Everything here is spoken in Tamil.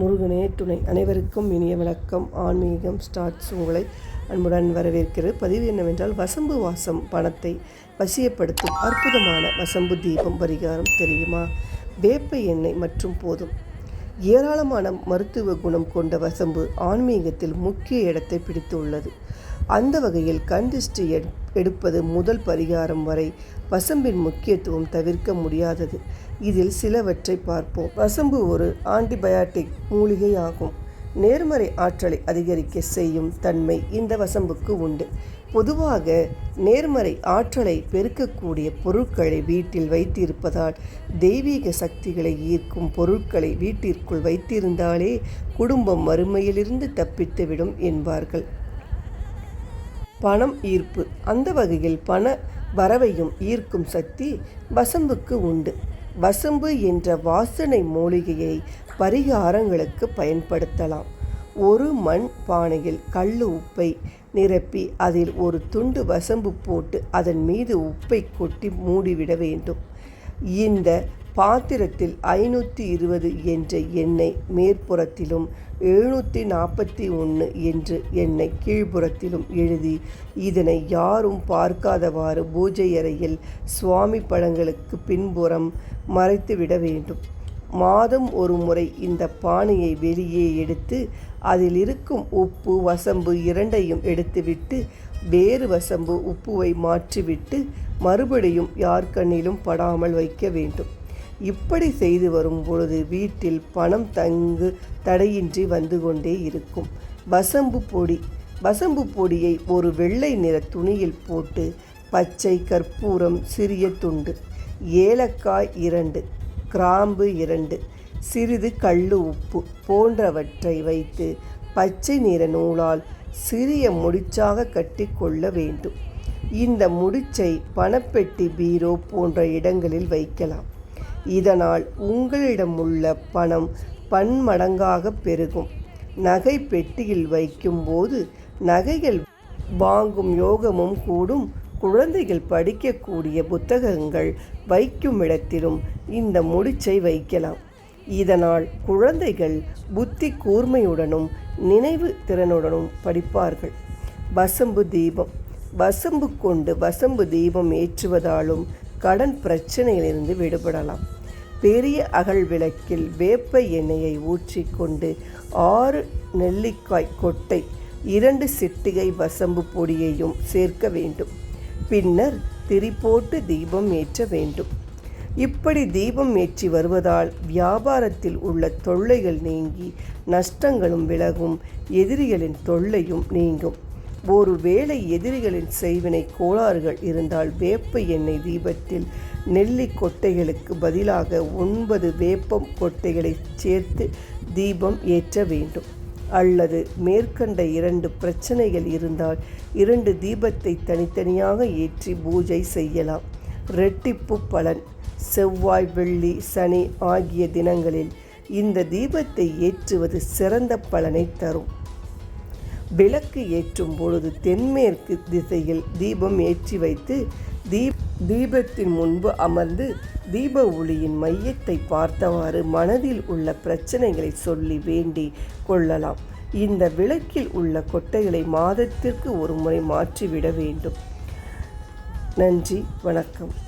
முருகனே துணை. அனைவருக்கும் இனிய வணக்கம். ஆன்மீகம் ஸ்டார்ட்ஸ் உங்களை அன்புடன் வரவேற்கிறது. பதிவு என்னவென்றால் வசம்பு வாசம் பணத்தை வசியப்படுத்தும் அற்புதமான வசம்பு தீபம் பரிகாரம் தெரியுமா? வேப்ப எண்ணெய் மற்றும் போதும். ஏராளமான மருத்துவ குணம் கொண்ட வசம்பு ஆன்மீகத்தில் முக்கிய இடத்தை பிடித்துள்ளது. அந்த வகையில் கண் திருஷ்டி எடுப்பது முதல் பரிகாரம் வரை வசம்பின் முக்கியத்துவம் தவிர்க்க முடியாதது. இதில் சிலவற்றை பார்ப்போம். வசம்பு ஒரு ஆன்டிபயாட்டிக் மூலிகை ஆகும் நேர்மறை ஆற்றலை அதிகரிக்க செய்யும் தன்மை இந்த வசம்புக்கு உண்டு. பொதுவாக நேர்மறை ஆற்றலை பெருக்கக்கூடிய பொருட்களை வீட்டில் வைத்திருப்பதால் தெய்வீக சக்திகளை ஈர்க்கும் பொருட்களை வீட்டிற்குள் வைத்திருந்தாலே குடும்பம் வறுமையிலிருந்து தப்பித்துவிடும் என்பார்கள். பணம் ஈர்ப்பு. அந்த வகையில் பண வரவையும் ஈர்க்கும் சக்தி வசம்புக்கு உண்டு. வசம்பு என்ற வாசனை மூலிகையை பரிகாரங்களுக்கு பயன்படுத்தலாம். ஒரு மண் பானையில் கல் உப்பை நிரப்பி அதில் ஒரு துண்டு வசம்பு போட்டு அதன் மீது உப்பை கொட்டி மூடிவிட வேண்டும். இந்த பாத்திரத்தில் ஐநூற்றி இருபது என்ற எண்ணெய் மேற்புறத்திலும் எழுநூற்றி நாற்பத்தி ஒன்று என்று எண்ணெய் கீழ்ப்புறத்திலும் எழுதி இதனை யாரும் பார்க்காதவாறு பூஜை அறையில் சுவாமி படங்களுக்கு பின்புறம் மறைத்துவிட வேண்டும். மாதம் ஒரு முறை இந்த பானையை வெளியே எடுத்து அதில் இருக்கும் உப்பு வசம்பு இரண்டையும் எடுத்துவிட்டு வேறு வசம்பு உப்புவை மாற்றிவிட்டு மறுபடியும் யார் கண்ணிலும் படாமல் வைக்க வேண்டும். இப்படி செய்து வரும் பொழுது வீட்டில் பணம் தங்கு தடையின்றி வந்து கொண்டே இருக்கும். வசம்பு பொடி வசம்பு பொடியை ஒரு வெள்ளை நிற துணியில் போட்டு பச்சை கற்பூரம் சிறிய துண்டு ஏலக்காய் இரண்டு கிராம்பு இரண்டு சிறிது கள்ளு உப்பு போன்றவற்றை வைத்து பச்சை நிற நூலால் சிறிய முடிச்சாக கட்டிக்கொள்ள வேண்டும். இந்த முடிச்சை பணப்பெட்டி பீரோ போன்ற இடங்களில் வைக்கலாம். இதனால் உங்களிடம் உள்ள பணம் பன்மடங்காக பெருகும். நகை பெட்டியில் வைக்கும்போது நகைகள் வாங்கும் யோகமும் கூடும். குழந்தைகள் படிக்கக்கூடிய புத்தகங்கள் வைக்கும் இடத்திலும் இந்த முடிச்சை வைக்கலாம். இதனால் குழந்தைகள் புத்தி கூர்மையுடனும் நினைவு திறனுடனும் படிப்பார்கள். வசம்பு தீபம். வசம்பு கொண்டு வசம்பு தீபம் ஏற்றுவதாலும் கடன் பிரச்சனையிலிருந்து விடுபடலாம். பெரிய அகல் விளக்கில் வேப்ப எண்ணெயை ஊற்றிக்கொண்டு ஆறு நெல்லிக்காய் கொட்டை இரண்டு சிட்டிகை வசம்பு பொடியையும் சேர்க்க வேண்டும். பின்னர் திரி போட்டு தீபம் ஏற்ற வேண்டும். இப்படி தீபம் ஏற்றி வருவதால் வியாபாரத்தில் உள்ள தொல்லைகள் நீங்கி நஷ்டங்களும் விலகும் எதிரிகளின் தொல்லையும் நீங்கும். ஒருவேளை எதிரிகளின் செய்வினை கோளாறுகள் இருந்தால் வேப்ப எண்ணெய் தீபத்தில் நெல்லி கொட்டைகளுக்கு பதிலாக ஒன்பது வேப்பம் கொட்டைகளை சேர்த்து தீபம் ஏற்ற வேண்டும். அல்லது மேற்கண்ட இரண்டு பிரச்சனைகள் இருந்தால் இரண்டு தீபத்தை தனித்தனியாக ஏற்றி பூஜை செய்யலாம். ரெட்டிப்பு பலன் செவ்வாய் வெள்ளி சனி ஆகிய தினங்களில் இந்த தீபத்தை ஏற்றுவது சிறந்த பலனை தரும். விளக்கு ஏற்றும் பொழுது தென்மேற்கு திசையில் தீபம் ஏற்றி வைத்து தீப் தீபத்தின் முன்பு அமர்ந்து தீப ஒளியின் மையத்தை பார்த்தவாறு மனதில் உள்ள பிரச்சனைகளை சொல்லி வேண்டி கொள்ளலாம். இந்த விளக்கில் உள்ள கொட்டைகளை மாதத்திற்கு ஒரு முறை மாற்றிவிட வேண்டும். நன்றி வணக்கம்.